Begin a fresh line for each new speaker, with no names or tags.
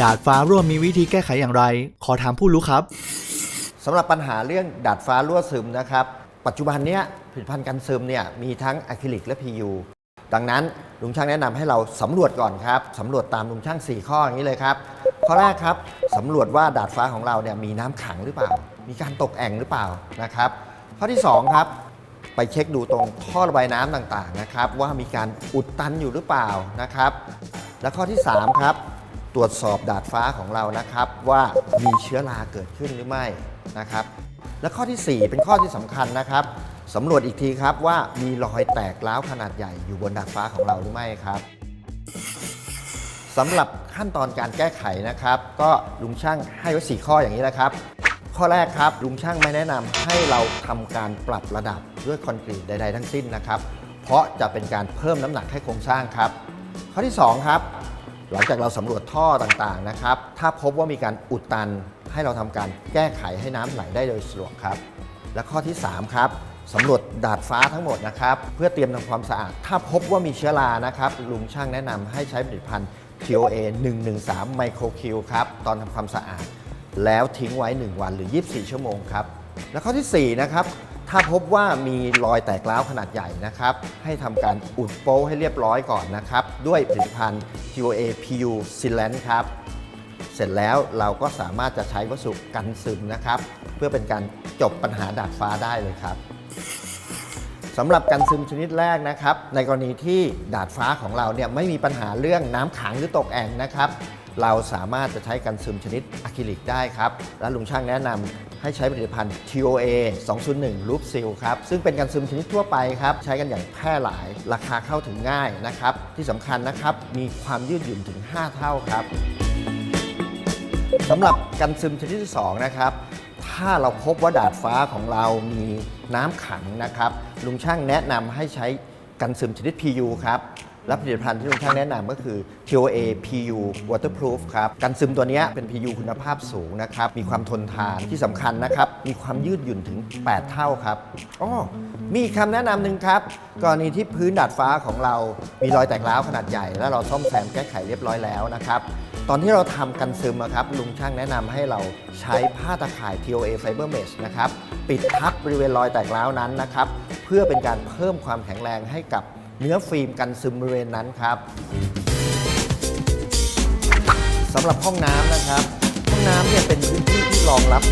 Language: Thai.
ดาดฟ้าร่วมมีวิธีแก้ไขอย่างไร ขอถามผู้รู้ครับ
สำหรับปัญหาเรื่องดาดฟ้ารั่วซึมนะครับ ปัจจุบันเนี้ยผลิตภัณฑ์กันซึมเนี่ยมีทั้งอะคริลิกและ PU ดังนั้นลุงช่างแนะนำให้เราสำรวจก่อนครับสำรวจตามลุงช่าง 4 ข้ออย่างนี้เลยครับ ข้อแรกครับสำรวจว่าดาดฟ้าของเราเนี่ยมีน้ำขังหรือเปล่า มีการตกแอ่งหรือเปล่านะครับ ข้อที่ 2 ครับ ไปเช็คดูตรงท่อระบายน้ำต่างๆนะครับ ว่ามีการอุดตันอยู่หรือเปล่านะครับ และข้อที่ 3 ครับ ตรวจสอบดาดฟ้าของเรานะครับ ว่ามีเชื้อราเกิดขึ้นหรือไม่นะครับ และข้อทีสี่4 เป็นข้อที่สำคัญนะครับสำรวจอีกทีครับว่ามีรอยแตกร้าวขนาดใหญ่อยู่บนดาดฟ้าของเราหรือไม่ครับสำหรับขั้นตอนการแก้ไขนะครับ ก็ลุงช่างให้ไว้4ข้ออย่างนี้นะครับ ข้อแรกครับลุงช่างไม่แนะนำให้เราทำการปรับระดับด้วยคอนกรีตใด ๆ ทั้งสิ้นนะครับ เพราะจะเป็นการเพิ่มน้ำหนักให้โครงสร้างครับ ข้อที่ 2 ครับ หลังจากเราสำรวจท่อต่างๆนะครับ ถ้าพบว่ามีการอุดตันให้เราทำการแก้ไขให้น้ำไหลได้โดยสะดวกครับ และข้อที่ 3 ครับสำรวจดาดฟ้าทั้งหมดนะครับ เพื่อเตรียมทำความสะอาด ถ้าพบว่ามีเชื้อรานะครับลุงช่างแนะนำให้ใช้ผลิตภัณฑ์ TOA 113 Micro Q ครับ ตอนทำความสะอาด แล้วทิ้งไว้ 1 วันหรือ 24 ชั่วโมงครับ และข้อทีสี่4 นะครับ ถ้าพบว่ามีรอยแตกร้าวขนาดใหญ่นะครับ ให้ทำการอุดโป้ให้เรียบร้อยก่อนนะครับ ด้วยผลิตภัณฑ์ TOA PU Sealant ครับ เสร็จแล้วเราก็สามารถจะใช้วัสดุกันซึมนะครับ เพื่อเป็นการจบปัญหาดาดฟ้าได้เลยครับสำหรับกันซึมชนิดแรกนะครับ ในกรณีที่ดาดฟ้าของเราเนี่ยไม่มีปัญหาเรื่องน้ำขังหรือตกแอ่งนะครับ เราสามารถจะใช้กันซึมชนิดอะคริลิกได้ครับ และลุงช่างแนะนำให้ใช้ผลิตภัณฑ์ TOA 201 Loop Seal ครับ ซึ่งเป็นกันซึมชนิดทั่วไปครับ ใช้กันอย่างแพร่หลาย ราคาเข้าถึงง่ายนะครับ ที่สำคัญนะครับ มีความยืดหยุ่นถึง 5 เท่าครับสำหรับกันซึมชนิดที่ 2 นะครับถ้าเราพบว่าดาดฟ้าของเรามีน้ำขังนะครับ ลุงช่างแนะนำให้ใช้กันซึมชนิด PU ครับ และผลิตภัณฑ์ที่ลุงช่างแนะนำก็คือ TOA PU Waterproof ครับกันซึมตัวนี้เป็น PU คุณภาพสูงนะครับ มีความทนทานที่สำคัญนะครับ มีความยืดหยุ่นถึง 8 เท่าครับอ๋อมีคำแนะนำหนึ่งครับ กรณีที่พื้นดาดฟ้าของเรา มีรอยแตกร้าวขนาดใหญ่ และเราซ่อมแซมแก้ไขเรียบร้อยแล้วนะครับตอนที่เราทำกันซึมอะครับลุงช่างแนะนำให้เราใช้ผ้าตะข่าย TOA Fiber Mesh นะครับปิดทับบริเวณรอยแตกร้าวนั้นนะครับเพื่อเป็นการเพิ่มความแข็งแรงให้กับ เนื้อฟิล์มกันซึมบริเวณนั้นครับสำหรับห้องน้ำนะครับ ห้องน้ำเนี่ยเป็นพื้นที่ที่รองรับ